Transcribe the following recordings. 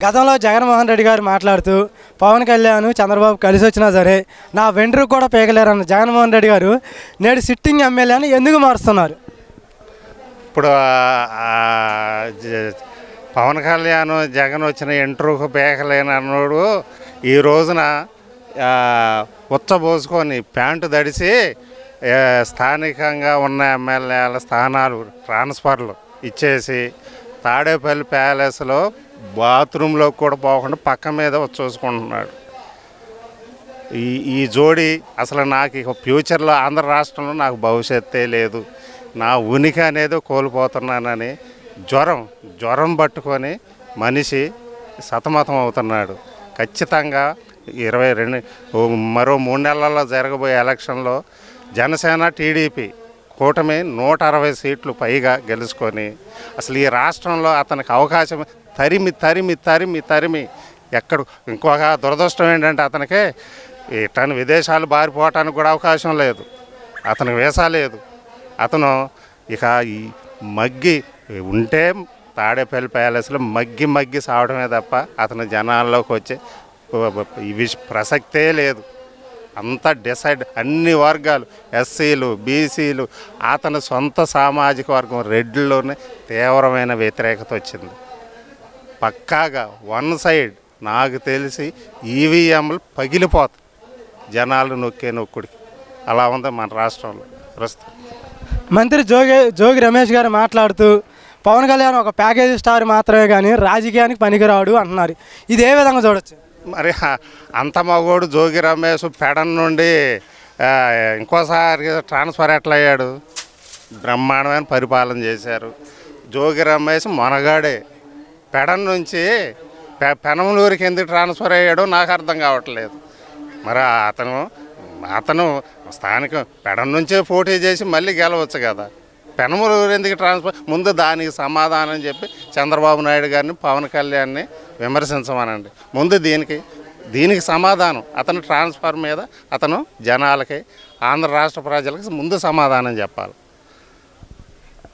గతంలో జగన్మోహన్ రెడ్డి గారు మాట్లాడుతూ పవన్ కళ్యాణ్ చంద్రబాబు కలిసి వచ్చినా సరే నా వెంట్రు కూడా పేగలేరన్న జగన్మోహన్ రెడ్డి గారు నేడు సిట్టింగ్ ఎమ్మెల్యేని ఎందుకు మారుస్తున్నారు? ఇప్పుడు పవన్ కళ్యాణ్ జగన్ వచ్చిన ఇంటర్వ్యూకి పేకలేని అన్నాడు ఈ రోజున ఉచ్చబోసుకొని ప్యాంటు దడిసి స్థానికంగా ఉన్న ఎమ్మెల్యేల స్థానాలు ట్రాన్స్ఫర్లు ఇచ్చేసి తాడేపల్లి ప్యాలెస్లో బాత్రూంలో కూడా పోకుండా పక్క మీద చూసుకుంటున్నాడు ఈ ఈ జోడి అసలు నాకు ఇక ఫ్యూచర్లో ఆంధ్ర రాష్ట్రంలో నాకు భవిష్యత్తే లేదు. నా ఉనికి అనేది కోల్పోతున్నానని జ్వరం జ్వరం పట్టుకొని మనిషి సతమతం అవుతున్నాడు. ఖచ్చితంగా ఇరవై రెండు మరో మూడు నెలల్లో జరగబోయే ఎలక్షన్లో జనసేన టీడీపీ కూటమి నూట అరవై సీట్లు పైగా గెలుచుకొని అసలు ఈ రాష్ట్రంలో అతనికి అవకాశం తరిమి తరిమి తరిమి తరిమి. ఎక్కడ ఇంకొక దురదృష్టం ఏంటంటే అతనికి ఇతను విదేశాలు బారిపోవటానికి కూడా అవకాశం లేదు. అతనికి వీసా లేదు. అతను ఇక ఈ మగ్గి ఉంటే తాడేపల్లి ప్యాలెస్లో మగ్గి మగ్గి సావడమే తప్ప అతను జనాల్లోకి వచ్చే ఇవి ప్రసక్తే లేదు. అంతా డిసైడ్ అన్ని వర్గాలు ఎస్సీలు బీసీలు అతని సొంత సామాజిక వర్గం రెడ్లోనే తీవ్రమైన వ్యతిరేకత వచ్చింది. పక్కాగా వన్ సైడ్ నాకు తెలిసి ఈవీఎంలు పగిలిపోతాయి. జనాలు నొక్కే నొక్కుడికి. అలా ఉంది మన రాష్ట్రంలో ప్రస్తుతం. మంత్రి జోగి జోగి రమేష్ గారు మాట్లాడుతూ పవన్ కళ్యాణ్ ఒక ప్యాకేజీ స్టార్ మాత్రమే కానీ రాజకీయానికి పనికిరాడు అంటున్నారు. ఇది ఏ విధంగా చూడొచ్చు? మరి అంత మగోడు జోగి రమేష్ పెడన్ నుండి ఇంకోసారి ట్రాన్స్ఫర్ ఎట్లా అయ్యాడు? బ్రహ్మాండమైన పరిపాలన చేశారు. జోగి రమేష్ మొనగాడే. పెడన్ నుంచి పె పెనమలూరికి ఎందుకు ట్రాన్స్ఫర్ అయ్యాడో నాకు అర్థం కావట్లేదు. మరి అతను అతను స్థానిక పెడన్ నుంచే పోటీ చేసి మళ్ళీ గెలవచ్చు కదా. పెనమలూరు ఎందుకు ట్రాన్స్ఫర్ ముందు దానికి సమాధానం చెప్పి చంద్రబాబు నాయుడు గారిని పవన్ కళ్యాణ్ని విమర్శించమనండి. ముందు దీనికి దీనికి సమాధానం అతను ట్రాన్స్ఫర్ మీద అతను జనాలకి ఆంధ్ర రాష్ట్ర ప్రజలకి ముందు సమాధానం చెప్పాలి.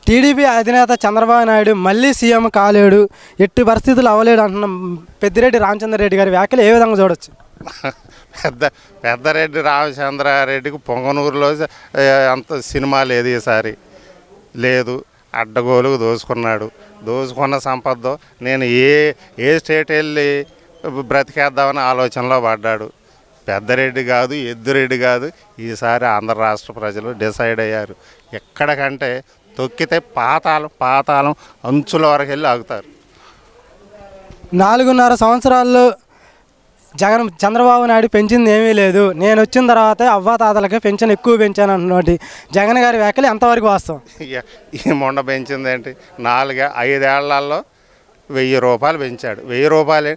టీడీపీ అధినేత చంద్రబాబు నాయుడు మళ్ళీ సీఎం కాలేడు ఎట్టి పరిస్థితులు అవ్వలేడు అంటున్న పెద్దిరెడ్డి రామచంద్రరెడ్డి గారి వ్యాఖ్యలు ఏ విధంగా చూడొచ్చు? పెద్ద పెద్దరెడ్డి రామచంద్రారెడ్డికి పొంగనూరులో అంత సినిమా లేదు ఈసారి. లేదు అడ్డగోలుకు దోసుకున్నాడు దోసుకున్న సంపద నేను ఏ ఏ స్టేట్ వెళ్ళి బ్రతికేద్దామని ఆలోచనలో పడ్డాడు. పెద్దరెడ్డి కాదు ఎద్దురెడ్డి కాదు ఈసారి ఆంధ్ర రాష్ట్ర ప్రజలు డిసైడ్ అయ్యారు. ఎక్కడికంటే తొక్కితే పాతాళం పాతాళం అంచుల వరకు వెళ్ళి ఆగుతారు. నాలుగున్నర సంవత్సరాల్లో జగన్ చంద్రబాబు నాయుడు పెంచింది ఏమీ లేదు. నేను వచ్చిన తర్వాత అవ్వాతాతలకే పెన్షన్ ఎక్కువ పెంచాను అన్నటువంటి జగన్ గారి వ్యాఖ్యలు ఎంతవరకు వాస్తవం? ఈ మొండ పెంచింది ఏంటి? నాలుగు ఐదేళ్ళలో వెయ్యి రూపాయలు పెంచాడు. వెయ్యి రూపాయలు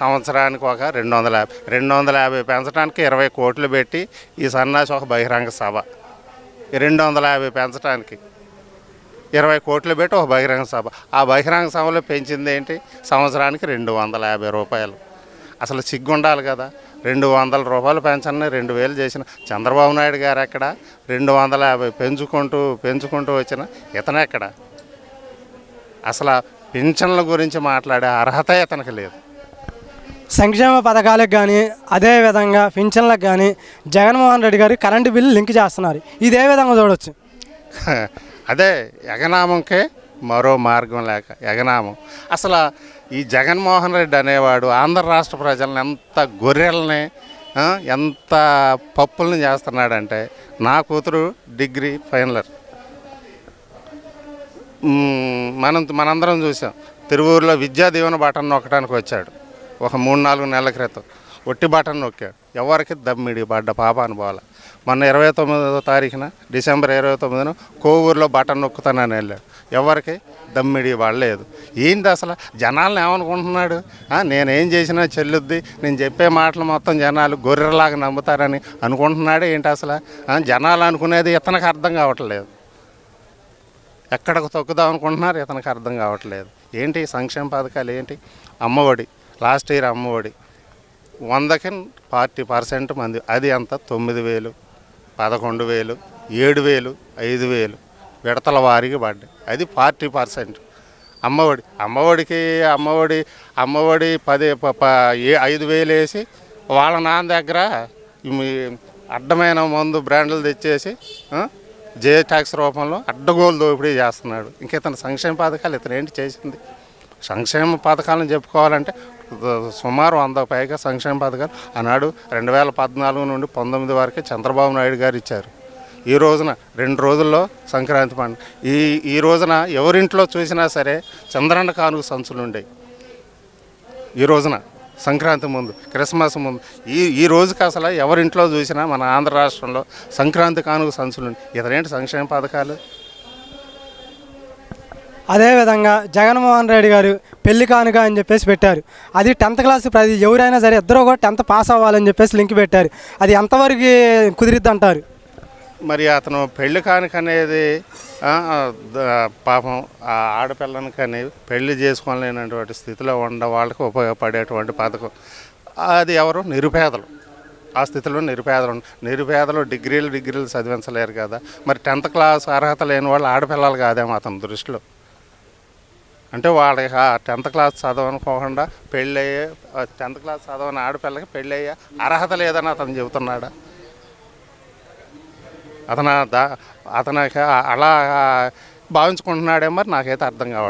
సంవత్సరానికి ఒక రెండు వందల యాభై రెండు వందల యాభై పెంచడానికి ఇరవై కోట్లు పెట్టి ఈ సన్నాసి ఒక బహిరంగ సభ. రెండు వందల యాభై పెంచడానికి ఇరవై కోట్లు పెట్టి ఒక బహిరంగ సభ. ఆ బహిరంగ సభలో పెంచింది ఏంటి? సంవత్సరానికి రెండు వందల యాభై రూపాయలు. అసలు సిగ్గుండాలి కదా. రెండు వందల రూపాయలు పెంచని రెండు వేలు చేసిన చంద్రబాబు నాయుడు గారు ఎక్కడ? రెండు వందల యాభై పెంచుకుంటూ పెంచుకుంటూ వచ్చిన ఇతను ఎక్కడ? అసలు పింఛన్ల గురించి మాట్లాడే అర్హత ఇతనికి లేదు. సంక్షేమ పథకాలకు కానీ అదేవిధంగా పింఛన్లకు కానీ జగన్మోహన్ రెడ్డి గారు కరెంటు బిల్లు లింక్ చేస్తున్నారు. ఇదే విధంగా చూడవచ్చు అదే ఎగనామంకే మరో మార్గం లేక ఎగనామం. అసలు ఈ జగన్మోహన్ రెడ్డి అనేవాడు ఆంధ్ర రాష్ట్ర ప్రజలను ఎంత గొర్రెల్ని ఎంత పప్పుల్ని చేస్తున్నాడంటే నా కూతురు డిగ్రీ ఫైనలర్. మనం మనందరం చూసాం. తిరువూరులో విద్యా దీవెన బటన్ నొక్కడానికి వచ్చాడు. ఒక మూడు నాలుగు నెలల క్రితం. ఒట్టి బటన్ నొక్కాడు ఎవరికి దమ్మిడి పడ్డ పాప అనుభవాల. మొన్న ఇరవై తొమ్మిదో తారీఖున డిసెంబర్ ఇరవై తొమ్మిదిన కోవూరులో బటన్ నొక్కుతానని వెళ్ళాడు ఎవరికి దమ్మిడి పడలేదు. ఏంటి అసలు? జనాలను ఏమనుకుంటున్నాడు? నేనేం చేసినా చెల్లుద్ది. నేను చెప్పే మాటలు మొత్తం జనాలు గొర్రెలాగా నమ్ముతారని అనుకుంటున్నాడు ఏంటి అసలు? జనాలు అనుకునేది ఇతనికి అర్థం కావట్లేదు. ఎక్కడికి తొక్కుదాం అనుకుంటున్నారు? ఇతనికి అర్థం కావట్లేదు. ఏంటి సంక్షేమ పథకాలు ఏంటి? అమ్మఒడి. Last year Ammavodi. వందకి ఫార్టీ పర్సెంట్ మంది. అది ఎంత? తొమ్మిది వేలు పదకొండు వేలు ఏడు వేలు ఐదు వేలు విడతల వారికి పడ్డాయి. అది ఫార్టీ పర్సెంట్. అమ్మఒడి. అమ్మఒడికి అమ్మఒడి అమ్మఒడి పది ప- ప- ఏ- ఐదు వేలు వేసి వాళ్ళ నాన్న దగ్గర అడ్డమైన మందు బ్రాండ్లు తెచ్చేసి జే ట్యాక్స్ రూపంలో అడ్డగోలు దోపిడీ చేస్తున్నాడు. ఇంక ఇతను సంక్షేమ పథకాలు ఇతను ఏంటి చేసింది? సంక్షేమ పథకాలను చెప్పుకోవాలంటే సుమారు వంద పైగా సంక్షేమ పథకాలు ఆనాడు రెండు వేల పద్నాలుగు నుండి పంతొమ్మిది వరకే చంద్రబాబు నాయుడు గారు ఇచ్చారు. ఈ రోజున రెండు రోజుల్లో సంక్రాంతి పండుగ. ఈ ఈ రోజున ఎవరింట్లో చూసినా సరే చంద్రన్న కానుక సంచులు ఉండేవి ఈ రోజున సంక్రాంతి ముందు క్రిస్మస్ ముందు ఈ ఈ రోజుకి అసలు ఎవరింట్లో చూసినా మన ఆంధ్ర రాష్ట్రంలో సంక్రాంతి కానుక సంచులు ఉండే ఇతరేంటి సంక్షేమ పథకాలు? అదేవిధంగా జగన్మోహన్ రెడ్డి గారు పెళ్ళి కానుక అని చెప్పేసి పెట్టారు. అది టెన్త్ క్లాస్ ప్రతి ఎవరైనా సరే ఇద్దరు కూడా టెన్త్ పాస్ అవ్వాలని చెప్పేసి లింక్ పెట్టారు. అది ఎంతవరకు కుదిరిద్ది అంటారు మరి అతను పెళ్ళి కానుక అనేది పాపం ఆ ఆడపిల్లని కానీ పెళ్ళి చేసుకోలేనటువంటి స్థితిలో ఉండ వాళ్ళకి ఉపయోగపడేటువంటి పథకం. అది ఎవరు? నిరుపేదలు. ఆ స్థితిలో నిరుపేదలు నిరుపేదలు డిగ్రీలు డిగ్రీలు చదివించలేరు కదా. మరి టెన్త్ క్లాస్ అర్హత లేని వాళ్ళు ఆడపిల్లలు కాదేమో అతని దృష్టిలో. అంటే వాళ్ళకి టెన్త్ క్లాస్ చదవనుకోకుండా పెళ్ళి అయ్యే టెన్త్ క్లాస్ చదవని ఆడపిల్లకి పెళ్ళి అయ్యే అర్హత లేదని అతను చెబుతున్నాడు. అతను దా అతనికి అలా భావించుకుంటున్నాడే మరి నాకైతే అర్థం కావట్లేదు.